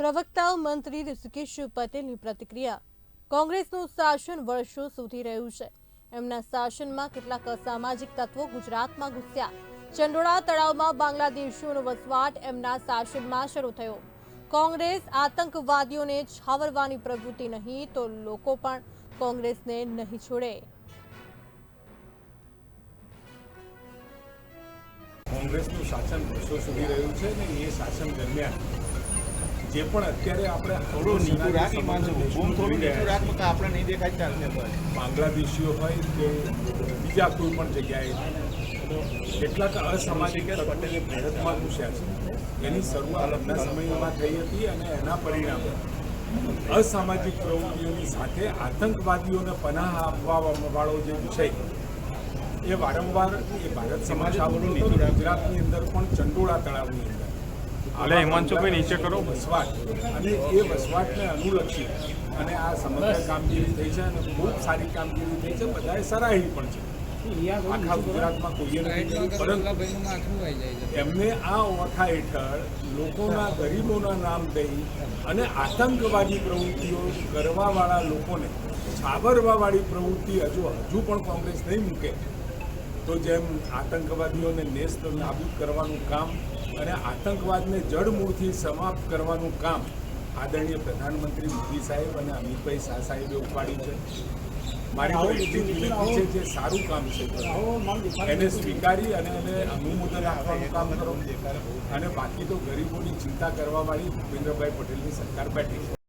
પ્રવક્તા મંત્રી ઋષિકેશ પટેલની પ્રતિક્રિયા, કોંગ્રેસનું શાસન વર્ષો સુધી રહ્યું છે. એમના શાસનમાં કેટલાક અસામાજિક તત્વો ગુજરાતમાં ઘૂસ્યા. ચંડોળા તળાવમાં બાંગ્લાદેશીઓનો વસવાટ એમના શાસનમાં શરૂ થયો. કોંગ્રેસ આતંકવાદીઓને છાવરવાની પ્રવૃત્તિ નહીં તો લોકો પણ કોંગ્રેસને નહીં છોડે. કોંગ્રેસનું શાસન વર્ષો સુધી રહ્યું છે ને એ શાસન દરમિયાન જે પણ અત્યારે આપણે થોડું નીચું રાખ સમગ્ર માનસું થોડું નીચું રહ્યા રાખ તો આપણે નહીં દેખાય ચાલશે બસ બાંગ્લાદેશીઓ હોય કે બીજા કોઈ પણ જગ્યાએ. કેટલાક અસામાજિક પટેલે ભારતમાં ઘૂસ્યા છે. એની શરૂઆત એમના સમયમાં થઈ હતી અને એના પરિણામે અસામાજિક પ્રવૃત્તિઓની સાથે આતંકવાદીઓને પનાહ આપવા વાળો જે વિષય એ વારંવાર એ ભારત સમાજ આવડું ગુજરાતની અંદર પણ ચંડોળા તળાવની અંદર. અલે હિમાંશુભાઈ નીચે કરો. વસવાટ. અને એ વસવાટને અનુલક્ષી અને આ સમગ્ર કામગીરી થઈ છે અને ખૂબ સારી કામગીરી થઈ છે. બધાએ સરાહી પણ છે. આખા ગુજરાતમાં કોઈએ નથી એમને આ ઓળખા હેઠળ લોકોના ગરીબોના નામ દઈ અને આતંકવાદી પ્રવૃત્તિઓ કરવાવાળા લોકોને છાબરવાવાળી પ્રવૃત્તિ હજુ હજુ પણ કોંગ્રેસ નહીં મૂકે. તો જેમ આતંકવાદીઓને નેસ્ત નાબૂદ કરવાનું કામ અને આતંકવાદને જડમૂળથી સમાપ્ત કરવાનું કામ આદરણીય પ્રધાનમંત્રી મોદી સાહેબ અને અમિતભાઈ શાહ સાહેબે ઉપાડ્યું છે. મારી છે જે સારું કામ છે. એને સ્વીકારી અને એને અનુમોદન આપવાનું કામ કરો. અને બાકી તો ગરીબોની ચિંતા કરવાવાળી ભૂપેન્દ્રભાઈ પટેલની સરકાર બેઠી છે.